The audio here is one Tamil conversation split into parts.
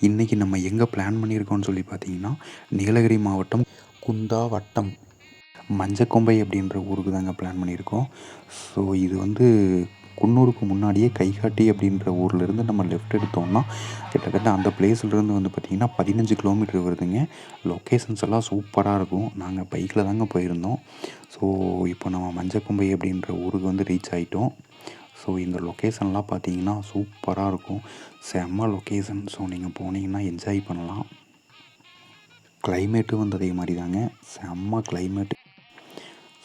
இன்றைக்கி நம்ம எங்கே பிளான் பண்ணியிருக்கோம்னு சொல்லி பார்த்தீங்கன்னா நீலகிரி மாவட்டம் குந்தா வட்டம் மஞ்சக்கொம்பை அப்படின்ற ஊருக்கு தாங்க பிளான் பண்ணியிருக்கோம். ஸோ இது வந்து குன்னூருக்கு முன்னாடியே கைகாட்டி அப்படின்ற ஊர்லேருந்து நம்ம லெஃப்ட் எடுத்தோம்னா கிட்டத்தட்ட அந்த பிளேஸ்லேருந்து வந்து பார்த்திங்கன்னா பதினஞ்சு கிலோமீட்டர் வருதுங்க. லொக்கேஷன்ஸ் எல்லாம் சூப்பராக இருக்கும். நாங்கள் பைக்கில் தாங்க போயிருந்தோம். ஸோ இப்போ நம்ம மஞ்சக்கொம்பை அப்படின்ற ஊருக்கு வந்து ரீச் ஆகிட்டோம் ஸோ இந்த லொக்கேஷன்லாம் பார்த்தீங்கன்னா சூப்பராக இருக்கும். செம்ம லொக்கேஷன் ஸோ நீங்கள் போனீங்கன்னா என்ஜாய் பண்ணலாம். கிளைமேட்டும் வந்து அதே மாதிரி தாங்க. செம்ம கிளைமேட்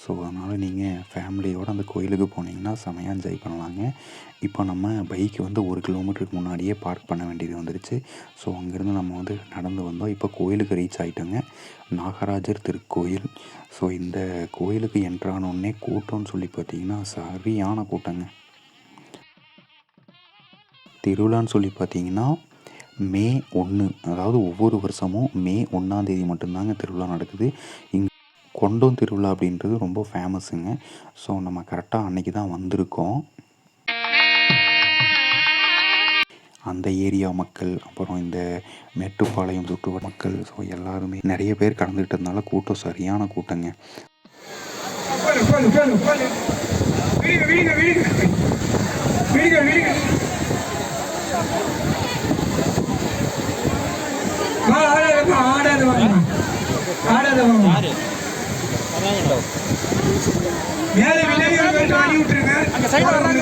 ஸோ அதனால் நீங்கள் ஃபேமிலியோடு அந்த கோயிலுக்கு போனீங்கன்னா செமையாக என்ஜாய் பண்ணலாங்க. இப்போ நம்ம பைக்கு வந்து ஒரு கிலோமீட்டருக்கு முன்னாடியே பார்க் பண்ண வேண்டியது வந்துருச்சு. ஸோ அங்கேருந்து நம்ம வந்து நடந்து வந்தோம். இப்போ கோயிலுக்கு ரீச் ஆகிட்டோங்க நாகராஜர் திருக்கோயில். ஸோ இந்த கோயிலுக்கு என்ட்ரானோடனே கூட்டம்னு சொல்லி பார்த்தீங்கன்னா சரியான கூட்டங்க. திருவிழான்னு சொல்லி பார்த்தீங்கன்னா மே ஒன்று அதாவது ஒவ்வொரு வருஷமும் மே ஒன்றாந்தேதி மட்டும்தாங்க திருவிழா நடக்குது. இங் கொண்டோன் திருவிழா அப்படின்றது ரொம்ப ஃபேமஸுங்க ஸோ நம்ம கரெக்டாக அன்னைக்கு தான் வந்திருக்கோம். அந்த ஏரியா மக்கள் அப்புறம் இந்த மேட்டுப்பாளையம் சுற்று மக்கள் ஸோ எல்லாருமே நிறைய பேர் கலந்துக்கிட்டதுனால கூட்டம் சரியான கூட்டங்க. மேல விநாயகர் போயிட்டு அடி விட்டுருங்க. சைடு அவங்க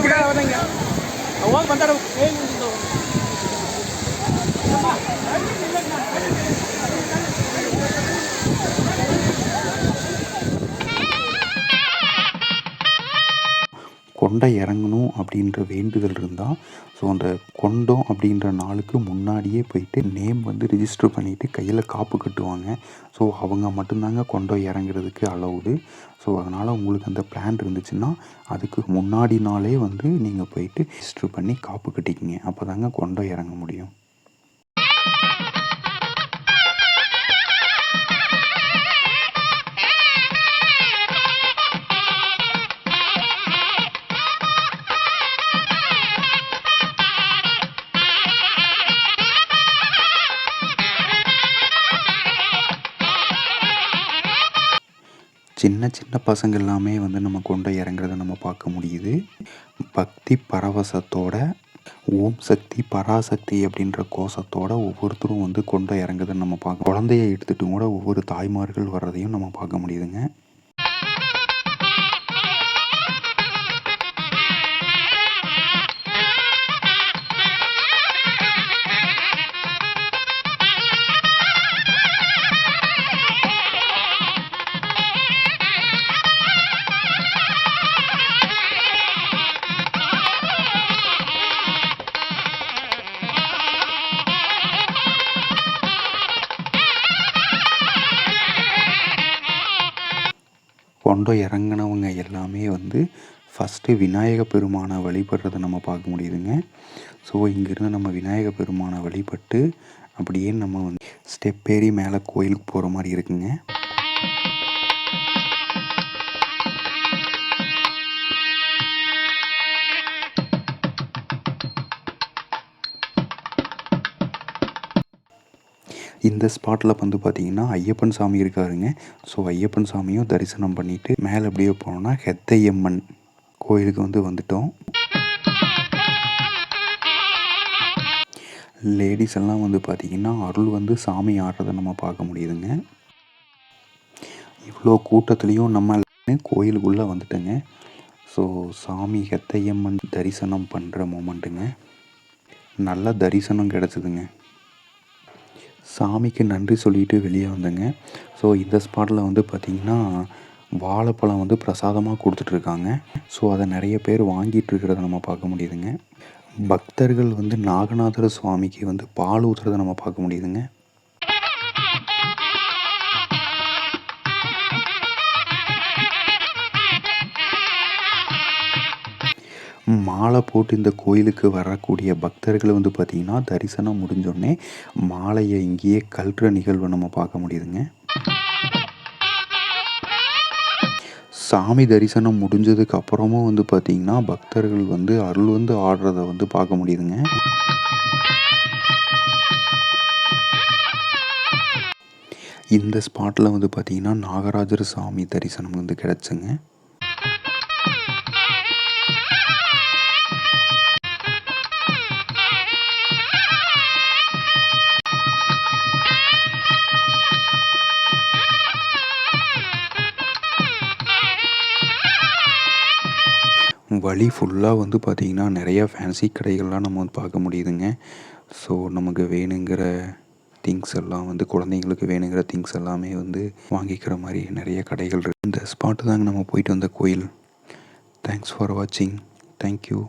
கொண்டை இறங்கணும் அப்படின்ற வேண்டுதல் இருந்தால் ஸோ அந்த கொண்டம் அப்படின்ற நாளுக்கு முன்னாடியே போயிட்டு நேம் வந்து ரிஜிஸ்டர் பண்ணிவிட்டு கையில் காப்பு கட்டுவாங்க. ஸோ அவங்க மட்டும்தாங்க கொண்டம் இறங்குறதுக்கு அலௌடு ஸோ அதனால் உங்களுக்கு அந்த பிளான் இருந்துச்சுன்னா அதுக்கு முன்னாடி நாளே வந்து நீங்கள் போயிட்டு ரிஜிஸ்டர் பண்ணி காப்பு கட்டிக்கிங்க. அப்போ தாங்க கொண்டம் இறங்க முடியும். சின்ன சின்ன பசங்க எல்லாமே வந்து நம்ம கொண்டு இறங்குறத நம்ம பார்க்க முடியுது. பக்தி பரவசத்தோட ஓம் சக்தி பராசக்தி அப்படின்ற கோஷத்தோட ஒவ்வொருத்தரும் வந்து கொண்டு இறங்குறத நம்ம பார்க்க குழந்தைய எடுத்துகிட்டு கூட ஒவ்வொரு தாய்மார்கள் வர்றதையும் நம்ம பார்க்க முடியுதுங்க. கொண்டு இறங்கினவங்க எல்லாமே வந்து ஃபஸ்ட்டு விநாயக பெருமானை வழிபடுறத நம்ம பார்க்க முடியுதுங்க. ஸோ இங்கேருந்து நம்ம விநாயக பெருமானை வழிபட்டு அப்படியே நம்ம வந்து ஸ்டெப் ஏறி மேலே கோயிலுக்கு போகிற மாதிரி இருக்குங்க. இந்த ஸ்பாட்டில் வந்து பார்த்தீங்கன்னா ஐயப்பன் சாமி இருக்காருங்க. ஸோ ஐயப்பன் சாமியும் தரிசனம் பண்ணிவிட்டு மேலே அப்படியே போனோம்னா ஹெத்தையம்மன் கோயிலுக்கு வந்து வந்துட்டோம். லேடிஸ் எல்லாம் வந்து பார்த்திங்கன்னா அருள் வந்து சாமி ஆடுறதை நம்ம பார்க்க முடியுதுங்க. இவ்வளோ கூட்டத்துலேயும் நம்ம கோயிலுக்குள்ளே வந்துட்டோங்க. ஸோ சாமி ஹெத்தையம்மன் தரிசனம் பண்ணுற மூமெண்ட்டுங்க நல்ல தரிசனம் கிடச்சிதுங்க. சாமிக்கு நன்றி சொல்லிட்டு வெளியே வந்தேங்க. ஸோ இந்த ஸ்பாட்டில் வந்து பார்த்திங்கன்னா வாழைப்பழம் வந்து பிரசாதமாக கொடுத்துட்ருக்காங்க. ஸோ அதை நிறைய பேர் வாங்கிட்டு இருக்கிறத நம்ம பார்க்க முடியுதுங்க. பக்தர்கள் வந்து நாகநாதர சுவாமிக்கு வந்து பால் ஊற்றுறத நம்ம பார்க்க முடியுதுங்க. மாலை போட்டு இந்த கோயிலுக்கு வரக்கூடிய பக்தர்கள் வந்து பார்த்திங்கன்னா தரிசனம் முடிஞ்சோடனே மாலையை இங்கேயே கல்ற நிகழ்வை நம்ம பார்க்க முடியுதுங்க. சாமி தரிசனம் முடிஞ்சதுக்கு அப்புறமும் வந்து பார்த்திங்கன்னா பக்தர்கள் வந்து அருள் வந்து ஆடுறத வந்து பார்க்க முடியுதுங்க. இந்த ஸ்பாட்டில் வந்து பார்த்திங்கன்னா நாகராஜர் சாமி தரிசனம் வந்து கிடச்சுங்க. வழி ஃபுல்லாக வந்து பார்த்திங்கன்னா நிறையா ஃபேன்சி கடைகள்லாம் நம்ம வந்து பார்க்க முடியுதுங்க. ஸோ நமக்கு வேணுங்கிற திங்ஸ் எல்லாம் வந்து குழந்தைங்களுக்கு வேணுங்கிற திங்ஸ் எல்லாமே வந்து வாங்கிக்கிற மாதிரி நிறைய கடைகள் இருக்குது இந்த ஸ்பாட்டு தாங்க நம்ம போயிட்டு வந்த கோயில். தேங்க்ஸ் ஃபார் வாட்சிங் தேங்க்யூ